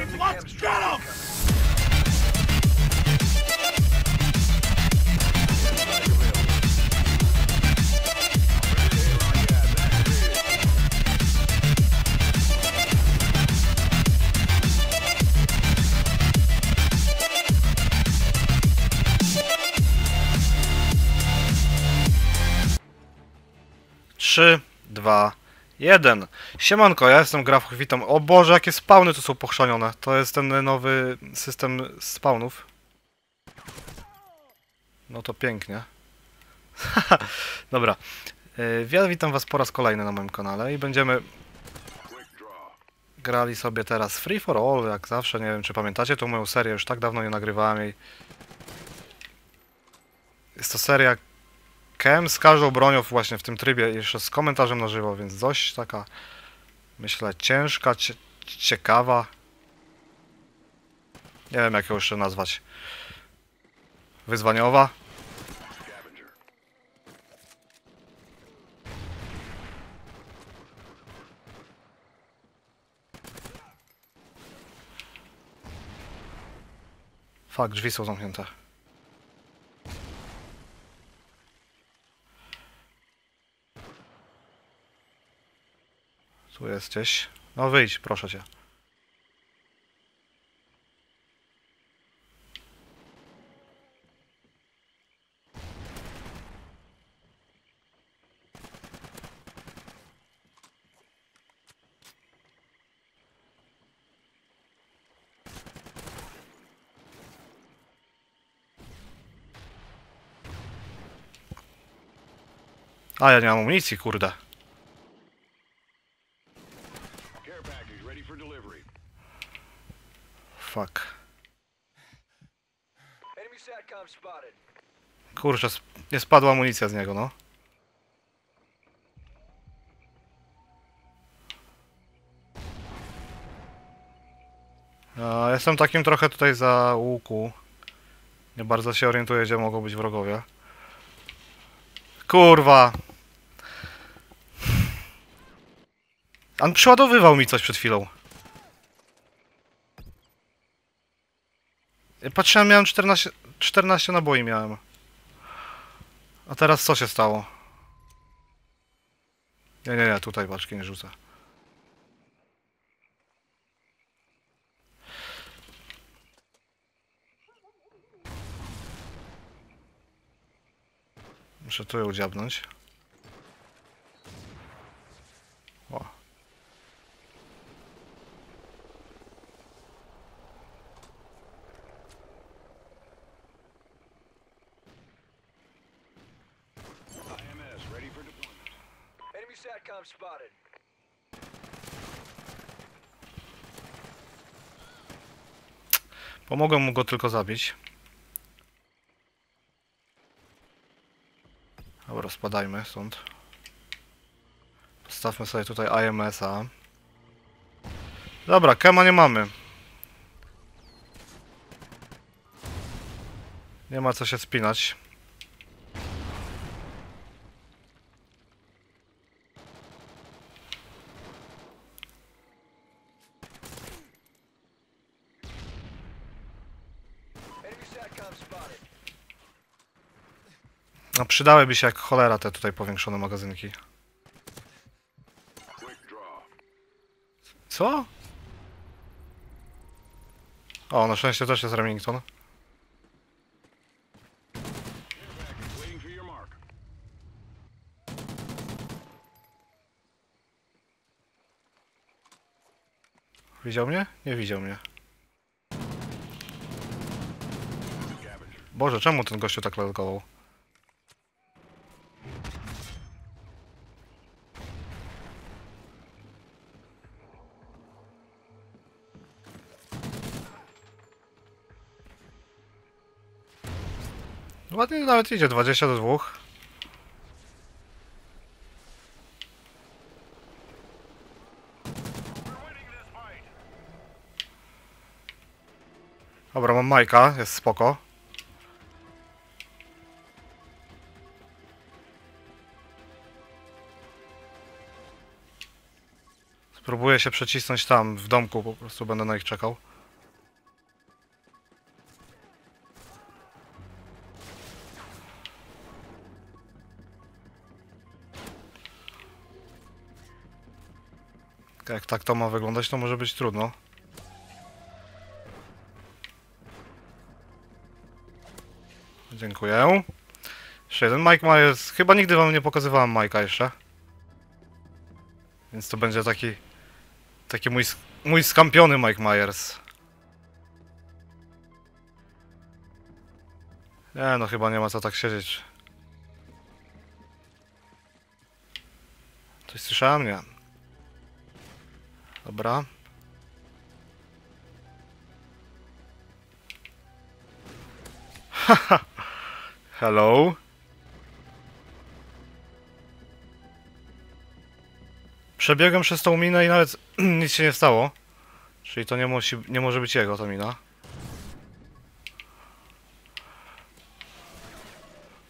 Let's get! Trzy, dwa, jeden. Siemanko, ja jestem Graf, witam. O Boże, jakie spawny tu są pochrzanione. To jest ten nowy system spawnów. No to pięknie. Dobra. Yy, Ja witam was po raz kolejny na moim kanale i będziemy grali sobie teraz Free for All, jak zawsze. Nie wiem, czy pamiętacie tą moją serię, już tak dawno nie nagrywałem jej. Jest to seria KM z każdą bronią właśnie w tym trybie, jeszcze z komentarzem na żywo, więc dość taka, myślę, ciężka, cie ciekawa. Nie wiem, jak ją jeszcze nazwać. Wyzwaniowa. Fakt, drzwi są zamknięte. Tu jesteś. No wyjdź, proszę cię. A ja nie mam amunicji, kurde. Fuck. Enemy SATCOM spotted. Kurczę, sp- nie spadła amunicja z niego, no. Jestem takim trochę tutaj za łuku. Nie bardzo się orientuję, gdzie mogą być wrogowie. Kurwa! On przeładowywał mi coś przed chwilą. Patrzyłem, miałem 14, 14 naboi miałem. A teraz co się stało? Nie, nie, nie, tutaj paczki nie rzucę. Muszę tu ją dziabnąć. O. IMS ready for deployment. Enemy SATCOM spotted. Pomogłem mu go tylko zabić. Dobra, spadajmy stąd. Postawmy sobie tutaj IMS-a. Dobra, Kema nie mamy. Nie ma co się spinać. Enemy SATCOM spotted. No przydałyby się jak cholera te tutaj powiększone magazynki. Co? O, na szczęście też jest Remington. Widział mnie? Nie widział mnie. Boże, czemu ten gościu tak lalkował? Ładnie nawet idzie, 20 do 2. Dobra, mam Majka, jest spoko. Spróbuję się przecisnąć tam, w domku po prostu będę na ich czekał. Jak tak to ma wyglądać, to może być trudno. Dziękuję. Jeszcze jeden Mike Myers. Chyba nigdy wam nie pokazywałem Mike'a jeszcze. Więc to będzie taki Taki mój, mój skampiony Mike Myers. Nie no, chyba nie ma co tak siedzieć. Coś słyszałem? Nie. Dobra. Haha. Hello. Przebiegłem przez tą minę i nawet nic się nie stało. Czyli to nie, musi, nie może być jego ta mina.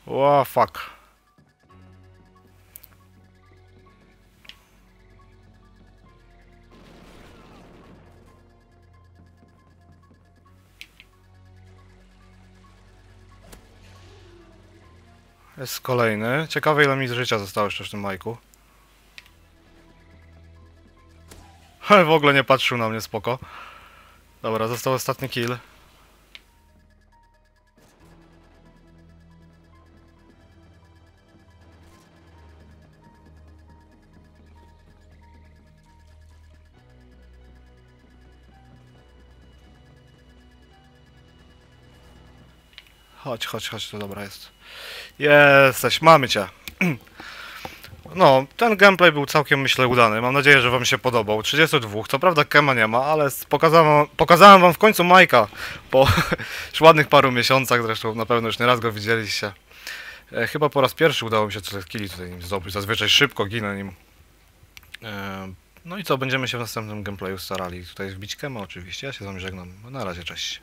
Ła, fuck. Jest kolejny. Ciekawe ile mi z życia zostało jeszcze w tym majku. W ogóle nie patrzył na mnie, spoko. Dobra, został ostatni kill. Chodź, chodź, chodź, to dobra jest. Jesteś, mamy cię. No, ten gameplay był całkiem, myślę, udany. Mam nadzieję, że wam się podobał. 32, to prawda Kema nie ma, ale pokazałem, pokazałem wam w końcu Majka po już ładnych paru miesiącach, zresztą na pewno już nieraz go widzieliście. E, chyba po raz pierwszy udało mi się tyle killi tutaj nim zdobyć, zazwyczaj szybko ginę nim. E, no i co, będziemy się w następnym gameplayu starali tutaj wbić Kema oczywiście. Ja się z wami żegnam. Na razie, cześć.